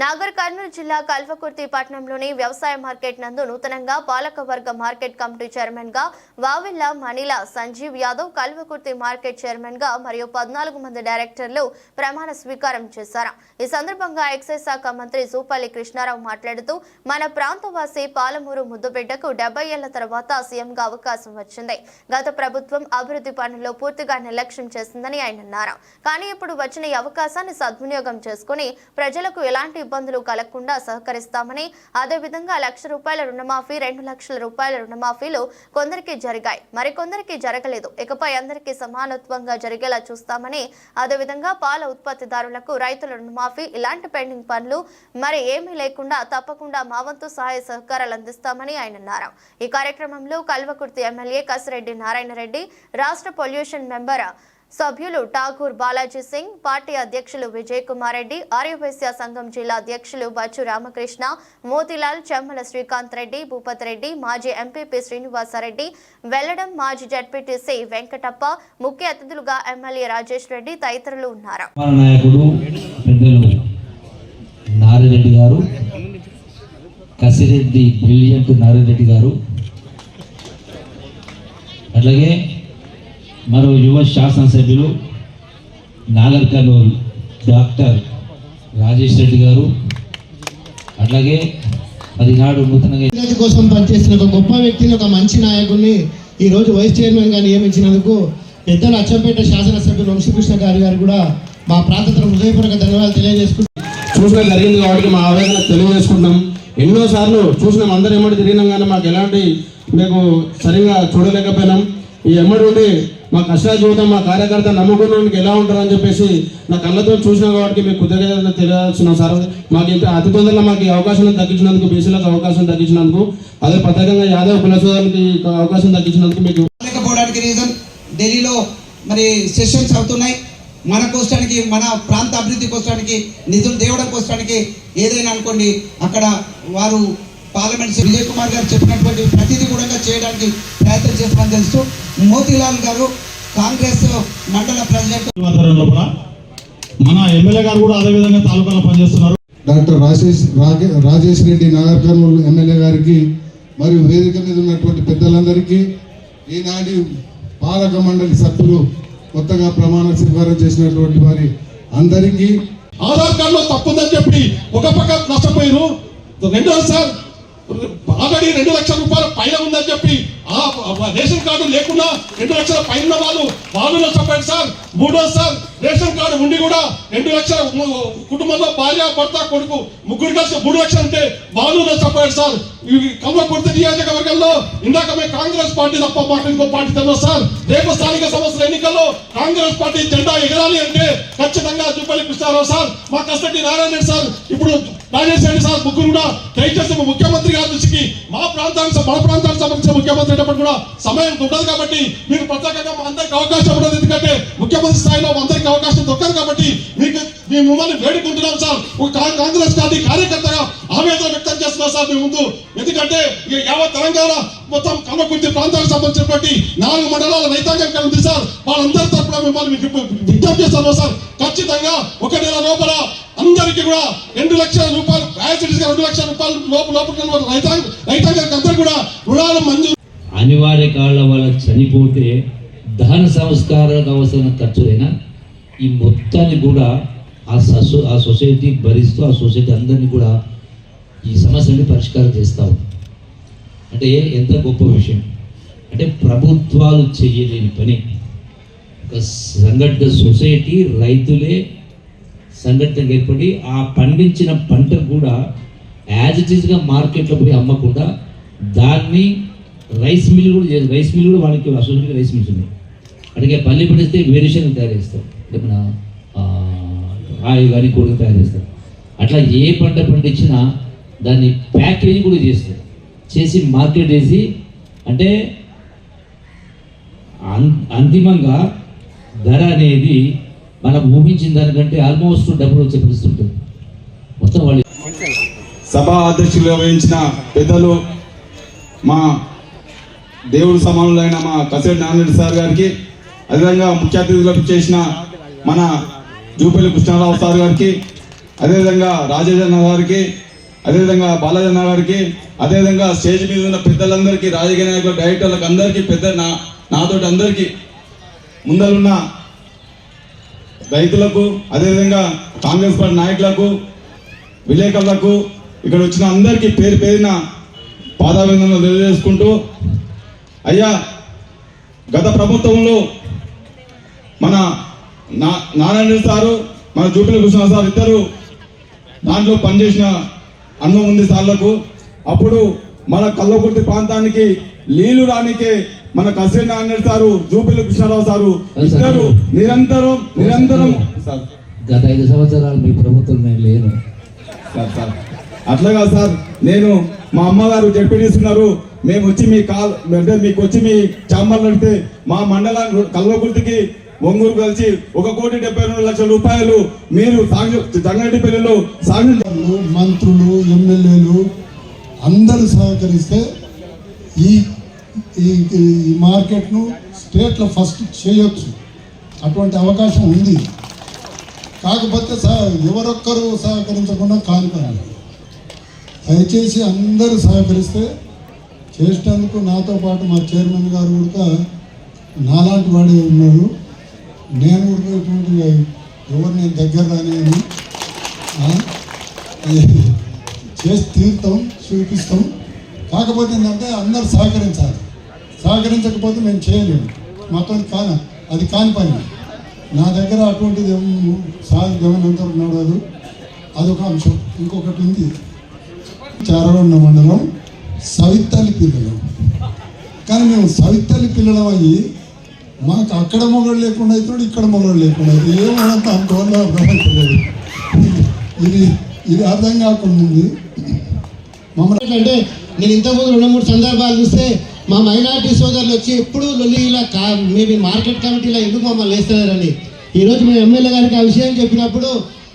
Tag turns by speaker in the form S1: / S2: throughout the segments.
S1: నాగర్ కర్నూలు జిల్లా కల్వకుర్తి పట్టణంలోని వ్యవసాయ మార్కెట్ నందు నూతనంగా పాలకవర్గ మార్కెట్ కమిటీ చైర్మన్గా వావిల్ల మణిల సంజీవ్ యాదవ్ కల్వకుర్తి మార్కెట్ చైర్మన్గా మరియు పద్నాలుగు మంది డైరెక్టర్లు ప్రమాణ స్వీకారం చేశారు. ఈ సందర్భంగా ఎక్సైజ్ శాఖ మంత్రి జూపల్లి కృష్ణారావు మాట్లాడుతూ మన ప్రాంతవాసి పాలమూరు ముద్దుబిడ్డకు డెబ్బై ఏళ్ళ తర్వాత సీఎంగా అవకాశం వచ్చింది. గత ప్రభుత్వం అభివృద్ధి పనుల్లో పూర్తిగా నిర్లక్ష్యం చేసిందని ఆయన అన్నారు. కానీ ఇప్పుడు వచ్చిన ఈ అవకాశాన్ని సద్వినియోగం చేసుకుని ప్రజలకు ఎలాంటి ఇబ్బందులు కలగకుండా సహకరిస్తామని అదేవిధంగా లక్ష రూపాయల రుణమాఫీ రెండు లక్షల రూపాయల రుణమాఫీలు కొందరికి జరిగాయి. మరికొందరికి జరగలేదు. ఇకపై అందరికీ సమానత్వంగా జరిగేలా చూస్తామని అదేవిధంగా పాల ఉత్పత్తిదారులకు రైతుల రుణమాఫీ ఇలాంటి పెండింగ్ పనులు మరి ఏమీ లేకుండా తప్పకుండా మా వంతు సహాయ సహకారాలు అందిస్తామని ఆయన అన్నారు. ఈ కార్యక్రమంలో కల్వకుర్తి ఎమ్మెల్యే కసిరెడ్డి నారాయణ రెడ్డి రాష్ట్ర పొల్యూషన్ మెంబర్ సభ్యులు ఠాకూర్ బాలాజీ సింగ్ పార్టీ అధ్యక్షులు విజయ్ కుమార్ రెడ్డి ఆర్యవైశ్య సంఘం జిల్లా అధ్యక్షులు బచ్చు రామకృష్ణ మోతిలాల్ చెమ్మల శ్రీకాంత్ రెడ్డి భూపత్ రెడ్డి మాజీ ఎంపీపీ శ్రీనివాసరెడ్డి వెల్లడం మాజీ జడ్పీటీసీ వెంకటప్ప ముఖ్య అతిథులుగా ఎమ్మెల్యే రాజేష్ రెడ్డి తదితరులు ఉన్నారు.
S2: మన గారు కసిరెడ్డి బ్రిలియంట్ గారు మరో యువ శాసనసభ్యులు నాగర్ కర్నూలు డాక్టర్ రాజేష్ రెడ్డి గారు. అట్లాగే అది నాడు నూతనంగా
S3: కోసం పనిచేసిన ఒక గొప్ప వ్యక్తిని ఒక మంచి నాయకుడిని ఈ రోజు వైస్ చైర్మన్గా నియమించినందుకు పెద్దలు అచ్చంపేట శాసనసభ్యులు వంశీకృష్ణ గారి గారు కూడా మా ప్రాంత హృదయపూర్వక ధన్యవాదాలు తెలియజేసుకుంటున్నాం.
S4: చూసడం జరిగింది కాబట్టి మా ఆవేదన తెలియజేసుకుంటాం ఎన్నో సార్లు చూసినాం అందరం ఎమ్మడి తిరిగినాం కానీ మాకు ఎలాంటి మీకు సరిగా చూడలేకపోయినాం. ఈ ఎమ్మడి ఉండి మా కష్ట జీవితం మా కార్యకర్త నమ్ముకున్నోనికి ఎలా ఉంటారని చెప్పేసి నా కళ్ళతో చూసిన కాబట్టి మీకు కృతజ్ఞతలు తెలియాల్సిన సార్ మాకు ఇంత అతి తొందరలో మాకు అవకాశం తగ్గించినందుకు బీసీలకు అవకాశం తగ్గించినందుకు అదే ప్రత్యేకంగా యాదవ్ కులసోదానికి అవకాశం తగ్గించినందుకు మీకు
S5: లేకపోవడానికి రీజన్ ఢిల్లీలో మరి సెషన్స్ అవుతున్నాయి. మన కోసానికి మన ప్రాంత అభివృద్ధి కోసానికి నిధులు దేవడం కోసానికి ఏదైనా అనుకోండి అక్కడ వారు పార్లమెంట్ విజయ్ కుమార్ గారు చెప్పినటువంటి ప్రతిదీ కూడా చేయడానికి ప్రయత్నం చేస్తామని తెలుసు మోతీలాల్ గారు కాంగ్రెస్ మండల ప్రెసిడెంట్
S6: మన ఎమ్మెల్యే గారు కూడా అదే విధంగా తాలూకాలో పనిచేస్తున్నారు.
S7: Doctor Rajesh Rajesh Reddy Nagarkurnool MLA గారికి మరియు వేదిక మీద ఉన్నటువంటి పెద్దలందరికీ ఈనాటి పాలక మండలి సభ్యులు కొత్తగా ప్రమాణ స్వీకారం చేసినటువంటి వారి అందరికీ
S6: ఆధార్ కార్డులో తప్పుందని చెప్పి ఒక పక్క నష్టపోయారు. రెండోది సార్ ఆల్రెడీ రెండు లక్షల రూపాయల పైన ఉందని చెప్పి ఆ రేషన్ కార్డు లేకుండా రెండు లక్షల పైన ఉన్న వాళ్ళు వాళ్ళు నష్టపోయారు సార్ మూడోది సార్ రేషన్ కార్డు ఉండి కూడా రెండు లక్షల కుటుంబంలో భార్య భర్త కొడుకు ముగ్గురు కలిసి మూడు లక్షలు అంటే వాళ్ళు నష్టపోయారు సార్. ఈ కమలకుర్తి నియోజకవర్గంలో ఇందాక మేము కాంగ్రెస్ పార్టీ తప్ప మాట ఇంకో పార్టీ తెలియదు సార్. రేపు స్థానిక సంస్థల ఎన్నికల్లో కాంగ్రెస్ పార్టీ జెండా ఎగరాలి అంటే ఖచ్చితంగా జూపల్లి కృష్ణారావు సార్ మా కష్టటి నారాయణ సార్. ఇప్పుడు రాజేష్ రెడ్డి సార్ ముగ్గురు కూడా దయచేసి ముఖ్యమంత్రి గారి దృష్టికి మా ప్రాంతానికి మా ప్రాంతానికి సంబంధించిన ముఖ్యమంత్రి అయినప్పుడు కూడా సమయం ఉండదు కాబట్టి మీరు ప్రత్యేకంగా అందరికి అవకాశం ఉండదు ఎందుకంటే ముఖ్యమంత్రి స్థాయిలో అందరికి అవకాశం దొరకదు కాబట్టి మీకు మేము మిమ్మల్ని వేడుకుంటున్నాం సార్. ఒక కా- కాంగ్రెస్ పార్టీ కార్యకర్తగా ఆవేదన వ్యక్తం చేస్తున్నాం సార్ మీ ముందు. ఎందుకంటే ఈ యావత్ తెలంగాణ మొత్తం కమ్మకుర్తి ప్రాంతానికి సంబంధించినటువంటి నాలుగు మండలాల రైతాంగం కలిగింది ఉంది సార్. వాళ్ళందరి తరపున మిమ్మల్ని విజ్ఞప్తి చేస్తాను సార్. ఖచ్చితంగా ఒక నెల లోపల అందరికీ కూడా రెండు లక్షల రూపాయలు యాసిడ్స్ రెండు లక్షల రూపాయలు లోపు లోపల రైతాంగ రైతాంగానికి అందరూ కూడా రుణాలు మంజూరు
S2: అనివార్య కాళ్ళ వాళ్ళకి చనిపోతే దహన సంస్కారాలకు అవసరమైన ఖర్చులైనా ఈ మొత్తాన్ని కూడా ఆ సొ ఆ సొసైటీ భరిస్తూ ఆ సొసైటీ అందరినీ కూడా ఈ సమస్యని పరిష్కారం చేస్తాం అంటే ఎంత గొప్ప విషయం. అంటే ప్రభుత్వాలు చేయలేని పని. ఒక సంఘటిత సొసైటీ రైతులే సంఘటన ఏర్పడి ఆ పండించిన పంట కూడా యాజ్ ఇట్ ఈస్గా మార్కెట్లో పోయి అమ్మకుండా దాన్ని రైస్ మిల్ కూడా రైస్ మిల్ కూడా వాళ్ళకి అసోసియేట్ రైస్ మిల్స్ ఉన్నాయి. అడిగే పల్లి పండిస్తే వేరుశనగ తయారు చేస్తాం అంటే మన ఆ, కానీ కూరలు తయారు చేస్తారు. అట్లా ఏ పంట పండించినా దాన్ని ప్యాకేజ్ కూడా చేస్తారు. చేసి మార్కెట్ వేసి అంటే అం- అంతిమంగా ధర అనేది మనం ఊహించిన దానికంటే ఆల్మోస్ట్ డబ్బులు వచ్చే పరిస్థితి మొత్తం వాళ్ళు
S4: సభ అధ్యక్షులుగా వహించిన పెద్దలు మా దేవుడు సమానులైన మా కసేటి నారాయణ సార్ గారికి అదేవిధంగా ముఖ్య అతిథులకు చేసిన మన జూపల్లి కృష్ణారావు సార్ గారికి
S8: అదేవిధంగా రాజేజన్న గారికి అదేవిధంగా బాలాజన్న గారికి అదేవిధంగా స్టేజ్ మీద ఉన్న పెద్దలందరికీ రాజకీయ నాయకులు డైరెక్టర్లకు అందరికీ పెద్ద నా నాతోటి అందరికీ ముందరున్న రైతులకు అదేవిధంగా కాంగ్రెస్ పార్టీ నాయకులకు విలేకరులకు ఇక్కడ వచ్చిన అందరికీ పేరు పేరిన పాదాభిందనలు తెలియజేసుకుంటూ అయ్యా గత ప్రభుత్వంలో మన నా నారాయణ సారు మన జూపిలి కృష్ణ సార్ ఇద్దరు దాంట్లో పనిచేసిన అన్నం ఉంది సార్లకు. అప్పుడు మన కల్లకుర్తి ప్రాంతానికి నీళ్ళు రానికే మన కసిరి నారాయణ సారు జూపిలి కృష్ణారావు సారు ఇద్దరు నిరంతరం నిరంతరం. సార్
S2: గత ఐదు సంవత్సరాలు మీ ప్రభుత్వం నేను లేను.
S8: Sir sir. అట్లాగా సార్ నేను మా అమ్మగారు చెప్పిస్తున్నారు మేము వచ్చి మీ కాల్ అంటే మీకు వచ్చి మీ చాంబర్ నడితే మా మండల కల్వకుర్తికి ఒంగూరు కలిసి ఒక కోటి డెబ్బై రెండు లక్షల రూపాయలు మీరు సాగు జంగరెడ్డిపల్లిలో సాగు
S7: మంత్రులు ఎమ్మెల్యేలు అందరూ సహకరిస్తే ఈ ఈ ఈ మార్కెట్ను స్టేట్లో ఫస్ట్ చేయొచ్చు. అటువంటి అవకాశం ఉంది. కాకపోతే సహ ఎవరొక్కరు సహకరించకుండా కానుకోవాలి దయచేసి అందరూ సహకరిస్తే చేసేందుకు నాతో పాటు మా చైర్మన్ గారు కూడా నాలాంటి వాడే ఉన్నాడు నేను కూడా ఇటువంటి ఎవరు నేను దగ్గర రానేది చేసి తీర్థం చూపిస్తాం. కాకపోతే ఏంటంటే అందరు సహకరించాలి. సహకరించకపోతే మేము చేయలేము మొత్తం కాన అది కాని పని. నా దగ్గర అటువంటిది ఏం సాధించమనంత నడవదు అదొక అంశం. ఇంకొకటి ఉంది. చారవన్న మండలం సవితల్లి పిల్లలు. కానీ మేము సవితల్లి పిల్లలం అయ్యి మాకు అక్కడ మొగడు లేకుండా అవుతున్నాడు ఇక్కడ మొగడు లేకుండా అవుతుంది ఏమంత అనుకోవాలో అర్థమవుతలేదు ఇది ఇది అర్థం కాకుండా ఉంది. మమ్మల్ని
S3: అంటే నేను ఇంతకుముందు రెండు మూడు సందర్భాలు చూస్తే మా మైనార్టీ సోదరులు వచ్చి ఎప్పుడు లొల్లి ఇలా కా మేబీ మార్కెట్ కమిటీలో ఎందుకు మమ్మల్ని వేస్తున్నారని ఈరోజు మేము ఎమ్మెల్యే గారికి ఆ విషయం చెప్పినప్పుడు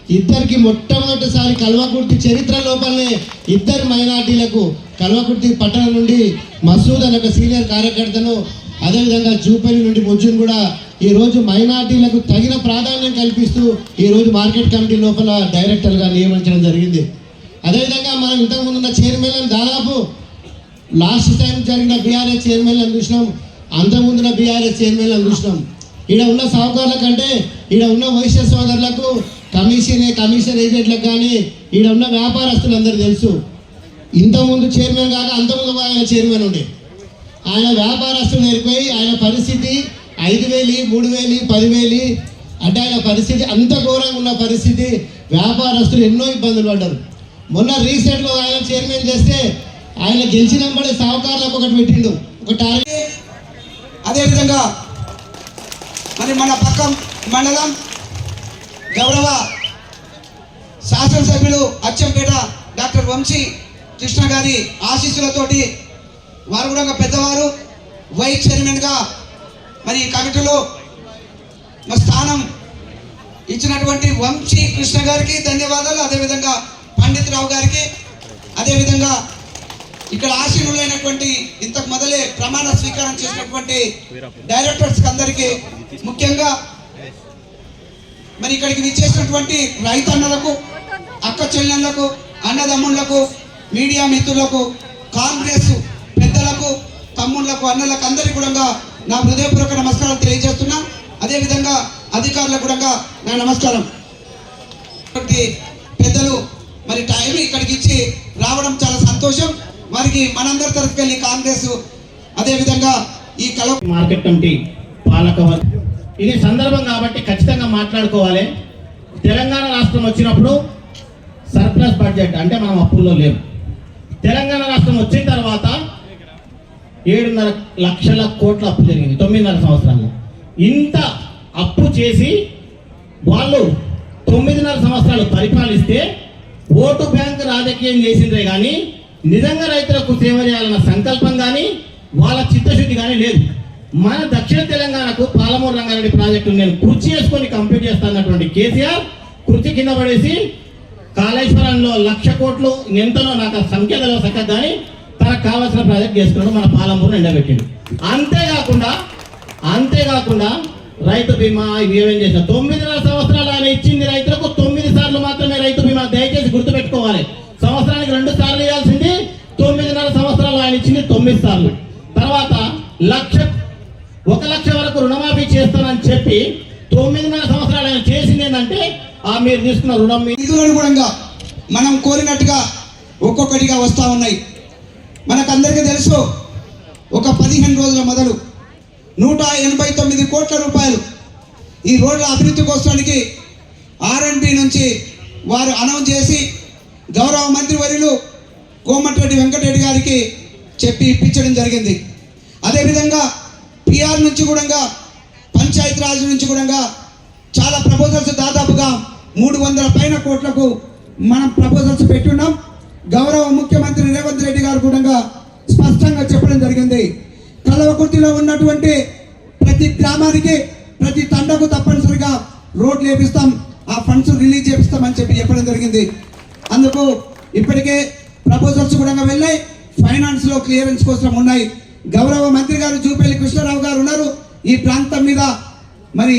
S3: ఇద్దరికి మొట్టమొదటిసారి కల్వకుర్తి చరిత్ర లోపలనే ఇద్దరు మైనార్టీలకు కల్వకుర్తి పట్టణం నుండి మసూద్ అనే ఒక సీనియర్ కార్యకర్తను అదేవిధంగా జూపల్లి నుండి ముజ్జును కూడా ఈరోజు మైనార్టీలకు తగిన ప్రాధాన్యం కల్పిస్తూ ఈరోజు మార్కెట్ కమిటీ లోపల డైరెక్టర్గా నియమించడం జరిగింది. అదేవిధంగా మనం ఇంతకుముందు ఉన్న చైర్మన్ దాదాపు లాస్ట్ టైం జరిగిన బీఆర్ఎస్ చైర్మన్లను చూసినాం. అంతకుముందున బీఆర్ఎస్ చైర్మన్లను చూసినాం. ఈడ ఉన్న సహకారుల కంటే ఈడ ఉన్న వైశ్య సోదరులకు కమిషన్ కమిషన్ ఏజెంట్లకు కానీ ఈడ ఉన్న వ్యాపారస్తులందరూ తెలుసు. ఇంతకుముందు చైర్మన్ కాక అంతకుముందు ఆయన చైర్మన్ ఉండే. ఆయన వ్యాపారస్తులు నేర్పోయి ఆయన పరిస్థితి ఐదు వేలు మూడు వేలు పదివేలు అంటే ఆయన పరిస్థితి అంత ఘోరంగా ఉన్న పరిస్థితి. వ్యాపారస్తులు ఎన్నో ఇబ్బందులు పడ్డారు. మొన్న రీసెంట్గా ఆయన చైర్మన్ చేస్తే ఆయన గెలిచినప్పుడే సాహుకారులకు ఒకటి పెట్టిండు. ఒక టార్గెట్.
S5: అదేవిధంగా మరి మన పక్క మండలం గౌరవ శాసనసభ్యులు అచ్చంపేట డాక్టర్ వంశీ కృష్ణ గారి ఆశీస్సులతోటి వారు కూడా ఒక పెద్దవారు వైస్ చైర్మన్గా మరి ఈ కమిటీలో మా స్థానం ఇచ్చినటువంటి వంశీ కృష్ణ గారికి ధన్యవాదాలు. అదేవిధంగా పండిత్ రావు గారికి అదేవిధంగా ఇక్కడ ఆశీనులైనటువంటి ఇంతకు మొదలే ప్రమాణ స్వీకారం చేసినటువంటి డైరెక్టర్స్ అందరికీ ముఖ్యంగా మరి ఇక్కడికి విచ్చేసినటువంటి రైతన్నలకు అక్క చెల్లెళ్ళకు అన్నదమ్ముళ్ళకు మీడియా మిత్రులకు కాంగ్రెస్ పెద్దలకు తమ్ముళ్ళకు అన్నలకు అందరికీ కూడా నా హృదయపూర్వక నమస్కారం తెలియజేస్తున్నా. అదేవిధంగా అధికారులకు కూడా నా నమస్కారం. పెద్దలు మరి టైం ఇక్కడికి ఇచ్చి రావడం చాలా సంతోషం. వారికి మనందరి తరఫుకెళ్ళి కాంగ్రెస్ అదేవిధంగా ఈ కల
S9: మార్కెట్ కమిటీ పాలక ఇది సందర్భం కాబట్టి ఖచ్చితంగా మాట్లాడుకోవాలి. తెలంగాణ రాష్ట్రం వచ్చినప్పుడు సర్ప్లస్ బడ్జెట్ అంటే మనం అప్పుల్లో లేవు తెలంగాణ రాష్ట్రం వచ్చిన తర్వాత ఏడున్నర లక్షల కోట్ల అప్పు జరిగింది తొమ్మిదిన్నర సంవత్సరాల్లో. ఇంత అప్పు చేసి వాళ్ళు తొమ్మిదిన్నర సంవత్సరాలు పరిపాలిస్తే ఓటు బ్యాంక్ రాజకీయం చేసిందే కానీ నిజంగా రైతులకు సేవ చేయాలన్న సంకల్పం కానీ వాళ్ళ చిత్తశుద్ధి కానీ లేదు. మన దక్షిణ తెలంగాణకు పాలమూరు రంగారెడ్డి ప్రాజెక్టు నేను కృషి చేసుకొని కంప్లీట్ చేస్తానటువంటి కేసీఆర్ కృషి కింద పడేసి కాళేశ్వరంలో లక్ష కోట్లు ఎంతనో నాకు సంఖ్య తెలియదు కానీ తనకు కావాల్సిన ప్రాజెక్ట్ చేసుకున్నాడు మన పాలమూరు ఎండబెట్టిండు. అంతేకాకుండా అంతేకాకుండా రైతు బీమా ఇవి ఏమేం చేసిన తొమ్మిదిన్నర సంవత్సరాలు ఆయన ఇచ్చింది రైతులకు చూపిస్తారు తర్వాత లక్ష ఒక లక్ష వరకు రుణమాఫీ చేస్తానని చెప్పి తొమ్మిదిన్నర సంవత్సరాలు ఆయన చేసింది ఏంటంటే ఆ మీరు తీసుకున్న రుణం మీ
S5: నిధులనుగుణంగా మనం కోరినట్టుగా ఒక్కొక్కటిగా వస్తూ ఉన్నాయి. మనకందరికీ తెలుసు ఒక పదిహేను రోజుల మొదలు నూట ఎనభై తొమ్మిది కోట్ల రూపాయలు ఈ రోడ్ల అభివృద్ధి కోసానికి ఆర్ఎన్బి నుంచి వారు అనౌన్స్ చేసి గౌరవ మంత్రివర్యులు కోమటిరెడ్డి వెంకటరెడ్డి గారికి చెప్పి ఇప్పించడం జరిగింది. అదేవిధంగా పిఆర్ నుంచి కూడా పంచాయతీ రాజ్ నుంచి కూడా చాలా ప్రపోజల్స్ దాదాపుగా మూడు వందల పైన కోట్లకు మనం ప్రపోజల్స్ పెట్టున్నాం. గౌరవ ముఖ్యమంత్రి రేవంత్ రెడ్డి గారు కూడా స్పష్టంగా చెప్పడం జరిగింది. కలవకుర్తిలో ఉన్నటువంటి ప్రతి గ్రామానికి ప్రతి తండకు తప్పనిసరిగా రోడ్లు వేపిస్తాం ఆ ఫండ్స్ రిలీజ్ చేపిస్తామని చెప్పి చెప్పడం జరిగింది. అందుకు ఇప్పటికే ప్రపోజల్స్ కూడా వెళ్ళాయి. ఫైనాన్స్లో క్లియరెన్స్ కోసం ఉన్నాయి. గౌరవ మంత్రి గారు జూపల్లి కృష్ణారావు గారు ఉన్నారు. ఈ ప్రాంతం మీద మరి